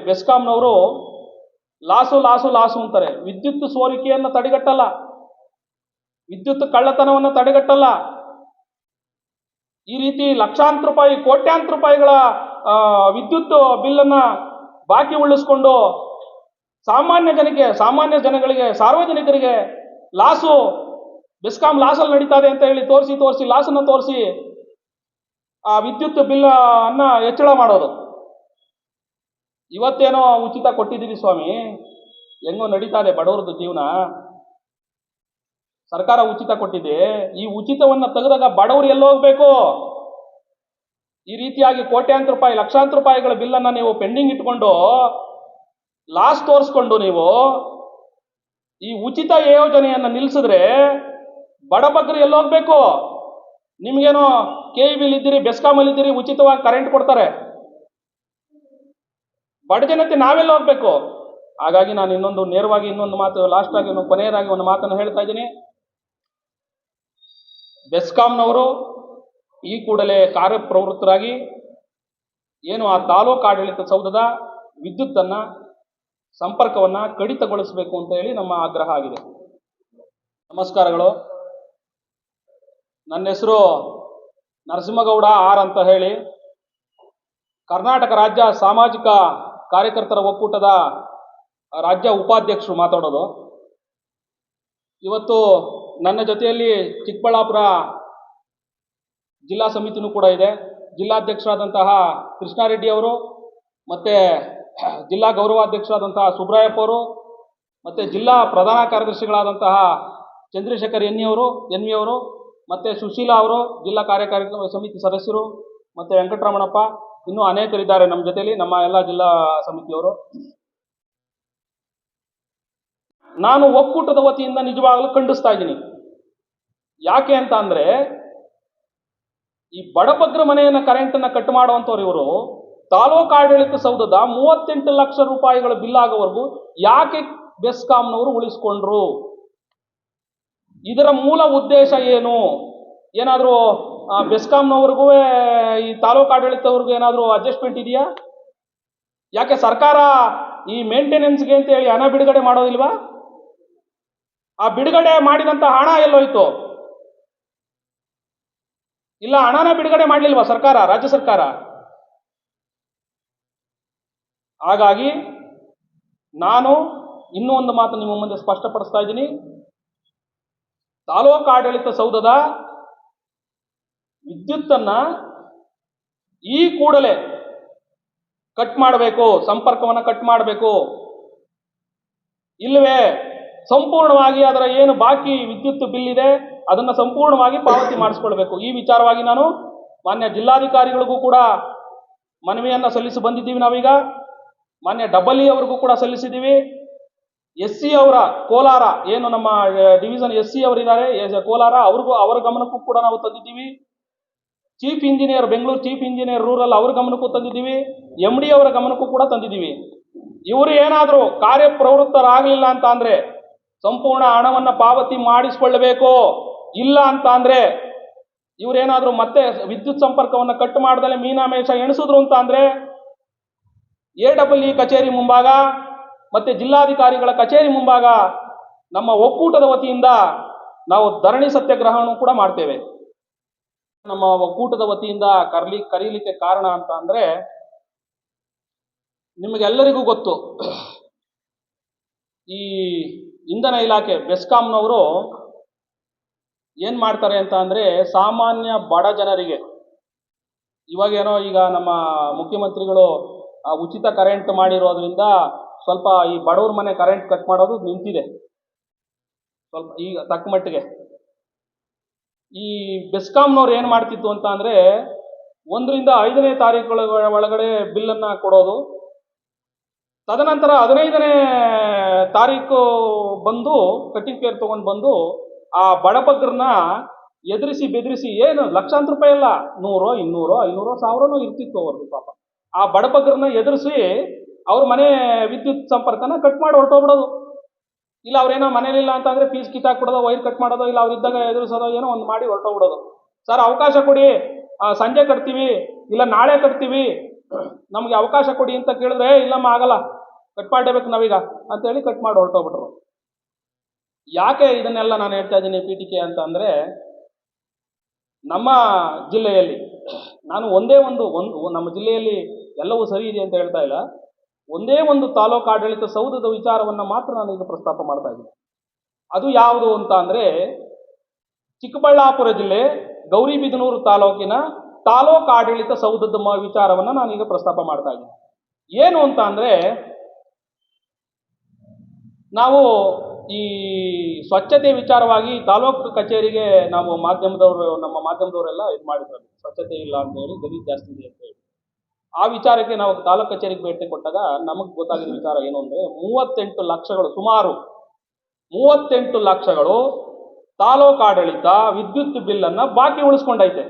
ಬೆಸ್ಕಾಂನವರು loss loss loss ಅಂತಾರೆ. ವಿದ್ಯುತ್ ಸೋರಿಕೆಯನ್ನು ತಡೆಗಟ್ಟಲ್ಲ. ವಿದ್ಯುತ್ ಕಳ್ಳತನವನ್ನು ತಡೆಗಟ್ಟಲ್ಲ. ಈ ರೀತಿ ಲಕ್ಷಾಂತರ ರೂಪಾಯಿ, ಕೋಟ್ಯಾಂತರ ರೂಪಾಯಿಗಳ ವಿದ್ಯುತ್ ಬಿಲ್ಲನ್ನ ಬಾಕಿ ಉಳಿಸ್ಕೊಂಡು ಸಾಮಾನ್ಯ ಜನಕ್ಕೆ, ಸಾಮಾನ್ಯ ಜನಗಳಿಗೆ, ಸಾರ್ವಜನಿಕರಿಗೆ ಲಾಸು, ಬೆಸ್ಕಾಂ ಲಾಸಲ್ಲಿ ನಡೀತಾ ಇದೆ ಅಂತ ಹೇಳಿ ತೋರಿಸಿ ತೋರಿಸಿ, ಲಾಸನ್ನು ತೋರಿಸಿ ಆ ವಿದ್ಯುತ್ ಬಿಲ್ ಅನ್ನ ಹೆಚ್ಚಳ ಮಾಡೋದು. ಇವತ್ತೇನೋ ಉಚಿತ ಕೊಟ್ಟಿದ್ದೀವಿ ಸ್ವಾಮಿ. ಹೆಂಗೋ ನಡೀತಾ ಇದೆ ಬಡವ್ರದ್ದು ಜೀವನ. ಸರ್ಕಾರ ಉಚಿತ ಕೊಟ್ಟಿದೆ. ಈ ಉಚಿತವನ್ನ ತೆಗೆದಾಗ ಬಡವರು ಎಲ್ಲಿ ಹೋಗ್ಬೇಕು? ಈ ರೀತಿಯಾಗಿ ಕೋಟ್ಯಾಂತರ ರೂಪಾಯಿ, ಲಕ್ಷಾಂತರ ರೂಪಾಯಿಗಳ ಬಿಲ್ಲನ್ನು ನೀವು ಪೆಂಡಿಂಗ್ ಇಟ್ಕೊಂಡು, ಲಾಸ್ ತೋರಿಸ್ಕೊಂಡು ನೀವು ಈ ಉಚಿತ ಯೋಜನೆಯನ್ನು ನಿಲ್ಲಿಸಿದ್ರೆ ಬಡಬಗ್ಗರು ಎಲ್ಲಿ ಹೋಗ್ಬೇಕು? ನಿಮಗೇನೋ ಕೆ ಇ ಬಿಲ್ ಇದ್ದೀರಿ ಬೆಸ್ಕಾಮಲ್ಲಿ ಇದ್ದೀರಿ ಉಚಿತವಾಗಿ ಕರೆಂಟ್ ಕೊಡ್ತಾರೆ. ಬಡ ಜನತೆ ನಾವೆಲ್ಲ ಹೋಗ್ಬೇಕು. ಹಾಗಾಗಿ ನಾನು ಇನ್ನೊಂದು ನೇರವಾಗಿ ಇನ್ನೊಂದು ಮಾತು ಲಾಸ್ಟ್ ಆಗಿ ಕೊನೆಯದಾಗಿ ಒಂದು ಮಾತನ್ನು ಹೇಳ್ತಾ ಇದ್ದೀನಿ. ಬೆಸ್ಕಾಂನವರು ಈ ಕೂಡಲೇ ಕಾರ್ಯಪ್ರವೃತ್ತರಾಗಿ ಏನು ಆ ತಾಲೂಕು ಆಡಳಿತ ಸೌಧದ ವಿದ್ಯುತ್ತನ್ನು ಸಂಪರ್ಕವನ್ನ ಕಡಿತಗೊಳಿಸಬೇಕು ಅಂತ ಹೇಳಿ ನಮ್ಮ ಆಗ್ರಹ ಆಗಿದೆ. ನಮಸ್ಕಾರಗಳು. ನನ್ನ ಹೆಸರು ನರಸಿಂಹಗೌಡ ಆರ್ ಅಂತ ಹೇಳಿ ಕರ್ನಾಟಕ ರಾಜ್ಯ ಸಾಮಾಜಿಕ ಕಾರ್ಯಕರ್ತರ ಒಕ್ಕೂಟದ ರಾಜ್ಯ ಉಪಾಧ್ಯಕ್ಷರು ಮಾತಾಡೋದು. ಇವತ್ತು ನನ್ನ ಜೊತೆಯಲ್ಲಿ ಚಿಕ್ಕಬಳ್ಳಾಪುರ ಜಿಲ್ಲಾ ಸಮಿತಿನೂ ಕೂಡ ಇದೆ. ಜಿಲ್ಲಾಧ್ಯಕ್ಷರಾದಂತಹ ಕೃಷ್ಣಾರೆಡ್ಡಿ ಅವರು ಮತ್ತು ಜಿಲ್ಲಾ ಗೌರವಾಧ್ಯಕ್ಷರಾದಂತಹ ಸುಬ್ರಾಯಪ್ಪ ಅವರು ಮತ್ತು ಜಿಲ್ಲಾ ಪ್ರಧಾನ ಕಾರ್ಯದರ್ಶಿಗಳಾದಂತಹ ಚಂದ್ರಶೇಖರ್ ಎನ್ ಅವರು ಎನ್ ವಿ ಅವರು ಮತ್ತು ಸುಶೀಲಾ ಅವರು, ಜಿಲ್ಲಾ ಕಾರ್ಯಕಾರಿ ಸಮಿತಿ ಸದಸ್ಯರು ಮತ್ತು ವೆಂಕಟರಮಣಪ್ಪ ಇನ್ನೂ ಅನೇಕರಿದ್ದಾರೆ ನಮ್ಮ ಜೊತೆಯಲ್ಲಿ, ನಮ್ಮ ಎಲ್ಲ ಜಿಲ್ಲಾ ಸಮಿತಿಯವರು. ನಾನು ಒಕ್ಕೂಟದ ವತಿಯಿಂದ ನಿಜವಾಗಲೂ ಖಂಡಿಸ್ತಾ ಇದ್ದೀನಿ. ಯಾಕೆ ಅಂತ ಅಂದ್ರೆ, ಈ ಬಡಪಗ್ರ ಮನೆಯನ್ನ ಕರೆಂಟ್ ಅನ್ನ ಕಟ್ ಮಾಡುವಂತವ್ರು ಇವರು, ತಾಲೂಕು ಆಡಳಿತ ಸೌಧದ ಮೂವತ್ತೆಂಟು ಲಕ್ಷ ರೂಪಾಯಿಗಳ ಬಿಲ್ ಆಗೋವರೆಗೂ ಯಾಕೆ ಬೆಸ್ಕಾಂನವರು ಉಳಿಸ್ಕೊಂಡ್ರು? ಇದರ ಮೂಲ ಉದ್ದೇಶ ಏನು? ಏನಾದರೂ ಬೆಸ್ಕಾಂನವ್ರಿಗೂ ಈ ತಾಲೂಕು ಆಡಳಿತವ್ರಿಗೂ ಏನಾದರೂ ಅಡ್ಜಸ್ಟ್ಮೆಂಟ್ ಇದೆಯಾ? ಯಾಕೆ ಸರ್ಕಾರ ಈ ಮೇಂಟೆನೆನ್ಸ್ಗೆ ಅಂತ ಹೇಳಿ ಹಣ ಬಿಡುಗಡೆ ಮಾಡೋದಿಲ್ವಾ? ಆ ಬಿಡುಗಡೆ ಮಾಡಿದಂತ ಹಣ ಎಲ್ಲೋಯ್ತು? ಇಲ್ಲ ಹಣನ ಬಿಡುಗಡೆ ಮಾಡಲಿಲ್ವಾ ಸರ್ಕಾರ, ರಾಜ್ಯ ಸರ್ಕಾರ? ಹಾಗಾಗಿ ನಾನು ಇನ್ನೂ ಒಂದು ಮಾತು ನಿಮ್ಮ ಮುಂದೆ ಸ್ಪಷ್ಟಪಡಿಸ್ತಾ ಇದ್ದೀನಿ. ತಾಲೂಕು ಆಡಳಿತ ಸೌಧದ ವಿದ್ಯುತ್ತನ್ನ ಈ ಕೂಡಲೇ ಕಟ್ ಮಾಡಬೇಕು, ಸಂಪರ್ಕವನ್ನು ಕಟ್ ಮಾಡಬೇಕು. ಇಲ್ಲವೇ, ಸಂಪೂರ್ಣವಾಗಿ ಅದರ ಏನು ಬಾಕಿ ವಿದ್ಯುತ್ ಬಿಲ್ ಇದೆ ಅದನ್ನು ಸಂಪೂರ್ಣವಾಗಿ ಪಾವತಿ ಮಾಡಿಸ್ಕೊಳ್ಬೇಕು. ಈ ವಿಚಾರವಾಗಿ ನಾನು ಮಾನ್ಯ ಜಿಲ್ಲಾಧಿಕಾರಿಗಳಿಗೂ ಕೂಡ ಮನವಿಯನ್ನು ಸಲ್ಲಿಸಿ ಬಂದಿದ್ದೀವಿ ನಾವೀಗ. ಮಾನ್ಯ ಡಬಲ್ ಇ ಅವ್ರಿಗೂ ಕೂಡ ಸಲ್ಲಿಸಿದ್ದೀವಿ. ಎಸ್ ಸಿ ಅವರ, ಕೋಲಾರ, ಏನು ನಮ್ಮ ಡಿವಿಷನ್ ಎಸ್ ಸಿ ಅವರಿದ್ದಾರೆ ಕೋಲಾರ, ಅವ್ರಿಗೂ, ಅವರ ಗಮನಕ್ಕೂ ಕೂಡ ನಾವು ತಂದಿದ್ದೀವಿ. Chief engineer Bengaluru chief engineer rural ಅವ್ರ ಗಮನಕ್ಕೂ ತಂದಿದ್ದೀವಿ. ಎಂ ಡಿ ಅವರ ಗಮನಕ್ಕೂ ಕೂಡ ತಂದಿದ್ದೀವಿ. ಇವರು ಏನಾದರೂ ಕಾರ್ಯಪ್ರವೃತ್ತರಾಗಲಿಲ್ಲ ಅಂತ ಅಂದರೆ ಸಂಪೂರ್ಣ ಹಣವನ್ನು ಪಾವತಿ ಮಾಡಿಸಿಕೊಳ್ಳಬೇಕು. ಇಲ್ಲ ಅಂತ ಅಂದರೆ ಇವರೇನಾದರೂ ಮತ್ತೆ ವಿದ್ಯುತ್ ಸಂಪರ್ಕವನ್ನು ಕಟ್ ಮಾಡ್ದಲೆ ಮೀನಾಮೇಷ ಎಣಿಸಿದ್ರು ಅಂತ ಅಂದರೆ ಎ ಡಬಲ್ ಇ ಕಚೇರಿ ಮುಂಭಾಗ ಮತ್ತು ಜಿಲ್ಲಾಧಿಕಾರಿಗಳ ಕಚೇರಿ ಮುಂಭಾಗ ನಮ್ಮ ಒಕ್ಕೂಟದ ವತಿಯಿಂದ ನಾವು ಧರಣಿ ಸತ್ಯಾಗ್ರಹವನ್ನು ಕೂಡ ಮಾಡ್ತೇವೆ. ನಮ್ಮ ಒಕ್ಕೂಟದ ವತಿಯಿಂದ ಕರ್ಲಿ, ಕರೀಲಿಕ್ಕೆ ಕಾರಣ ಅಂತ ಅಂದ್ರೆ ನಿಮಗೆಲ್ಲರಿಗೂ ಗೊತ್ತು. ಈ ಇಂಧನ ಇಲಾಖೆ, ಬೆಸ್ಕಾಂನವರು ಏನ್ ಮಾಡ್ತಾರೆ ಅಂತ ಅಂದ್ರೆ ಸಾಮಾನ್ಯ ಬಡ ಜನರಿಗೆ, ಇವಾಗೇನೋ ಈಗ ನಮ್ಮ ಮುಖ್ಯಮಂತ್ರಿಗಳು ಉಚಿತ ಕರೆಂಟ್ ಮಾಡಿರೋದ್ರಿಂದ ಸ್ವಲ್ಪ ಈ ಬಡವ್ರ ಮನೆ ಕರೆಂಟ್ ಕಟ್ ಮಾಡೋದು ನಿಂತಿದೆ. ಸ್ವಲ್ಪ ಈಗ ತಕ್ಕ ಮಟ್ಟಿಗೆ. ಈ ಬೆಸ್ಕಾಂನವ್ರು ಏನು ಮಾಡ್ತಿತ್ತು ಅಂತ ಅಂದ್ರೆ ಒಂದರಿಂದ ಐದನೇ ತಾರೀಕು ಒಳಗಡೆ ಬಿಲ್ಲನ್ನು ಕೊಡೋದು. ತದನಂತರ ಹದಿನೈದನೇ ತಾರೀಕು ಬಂದು ಕಟ್ಟಿಂಗ್ ಕೇರ್ ತೊಗೊಂಡು ಬಂದು ಆ ಬಡಪಗ್ರನ್ನ ಎದುರಿಸಿ ಬೆದರಿಸಿ ಏನು ಲಕ್ಷಾಂತರ ರೂಪಾಯಿ ಅಲ್ಲ, ನೂರೋ, ಇನ್ನೂರೋ, ಐನೂರೋ, ಸಾವಿರನೂ ಇರ್ತಿತ್ತು ಅವ್ರದ್ದು ಪಾಪ. ಆ ಬಡಪಗ್ರನ್ನ ಎದುರಿಸಿ ಅವ್ರ ಮನೆ ವಿದ್ಯುತ್ ಸಂಪರ್ಕನ ಕಟ್ ಮಾಡಿ ಹೊರಟೋಗ್ಬಿಡೋದು. ಇಲ್ಲ, ಅವ್ರೇನೋ ಮನೇಲಿಲ್ಲ ಅಂತಂದ್ರೆ ಫೀಸ್ ಕಿತ್ತಾಕ್ಬಿಡೋದು ವೈರ್ ಕಟ್ ಮಾಡೋದು, ಇಲ್ಲ ಅವ್ರಿದ್ದಾಗ ಎದುರಿಸೋದು, ಏನೋ ಒಂದು ಮಾಡಿ ಹೊರಟೋಗ್ಬಿಡೋದು. ಸರ್, ಅವಕಾಶ ಕೊಡಿ. ಸಂಜೆ ಕಟ್ತೀವಿ. ಇಲ್ಲ, ನಾಳೆ ಕಟ್ತೀವಿ. ನಮಗೆ ಅವಕಾಶ ಕೊಡಿ ಅಂತ ಕೇಳಿದ್ರೆ ಇಲ್ಲಮ್ಮ, ಆಗಲ್ಲ. ಕಟ್ ಮಾಡಬೇಕು ನಾವೀಗ. ಅಂತೇಳಿ ಕಟ್ ಮಾಡಿ ಹೊರಟೋಗ್ಬಿಟ್ರು. ಯಾಕೆ ಇದನ್ನೆಲ್ಲ ನಾನು ಹೇಳ್ತಾ ಇದ್ದೀನಿ ಪಿ ಟಿ ಕೆ ಅಂತ ಅಂದರೆ ನಮ್ಮ ಜಿಲ್ಲೆಯಲ್ಲಿ, ನಾನು ಒಂದೇ ಒಂದು ಒಂದು, ನಮ್ಮ ಜಿಲ್ಲೆಯಲ್ಲಿ ಎಲ್ಲವೂ ಸರಿ ಇದೆ ಅಂತ ಹೇಳ್ತಾ ಇಲ್ಲ. ಒಂದೇ ಒಂದು ತಾಲೂಕು ಆಡಳಿತ ಸೌಧದ ವಿಚಾರವನ್ನು ಮಾತ್ರ ನಾನು ಈಗ ಪ್ರಸ್ತಾಪ ಮಾಡ್ತಾ ಇದ್ದೀನಿ. ಅದು ಯಾವುದು ಅಂತ ಅಂದರೆ ಚಿಕ್ಕಬಳ್ಳಾಪುರ ಜಿಲ್ಲೆ ಗೌರಿಬಿದನೂರು ತಾಲೂಕಿನ ತಾಲೂಕು ಆಡಳಿತ ಸೌಧದ ವಿಚಾರವನ್ನು ನಾನೀಗ ಪ್ರಸ್ತಾಪ ಮಾಡ್ತಾ ಇದ್ದೀನಿ. ಏನು ಅಂತ ಅಂದರೆ ನಾವು ಈ ಸ್ವಚ್ಛತೆ ವಿಚಾರವಾಗಿ ತಾಲೂಕು ಕಚೇರಿಗೆ ನಾವು ಮಾಧ್ಯಮದವರು ನಮ್ಮ ಮಾಧ್ಯಮದವರೆಲ್ಲ ಇದು ಮಾಡಿದ್ರು. ಸ್ವಚ್ಛತೆ ಇಲ್ಲ ಅಂತ ಹೇಳಿ ಗಲೀಜು ಜಾಸ್ತಿ ಇದೆ ಅಂತ ಹೇಳಿ. ಆ ವಿಚಾರಕ್ಕೆ ನಾವು ತಾಲೂಕು ಕಚೇರಿಗೆ ಭೇಟಿ ಕೊಟ್ಟಾಗ ನಮಗೆ ಗೊತ್ತಾಗಿದ್ದ ವಿಚಾರ ಏನು ಅಂದರೆ ಮೂವತ್ತೆಂಟು ಲಕ್ಷಗಳು, ಸುಮಾರು ಮೂವತ್ತೆಂಟು ಲಕ್ಷಗಳು ತಾಲೂಕು ಆಡಳಿತ ವಿದ್ಯುತ್ ಬಿಲ್ಲನ್ನು ಬಾಕಿ ಉಳಿಸ್ಕೊಂಡೈತೆ.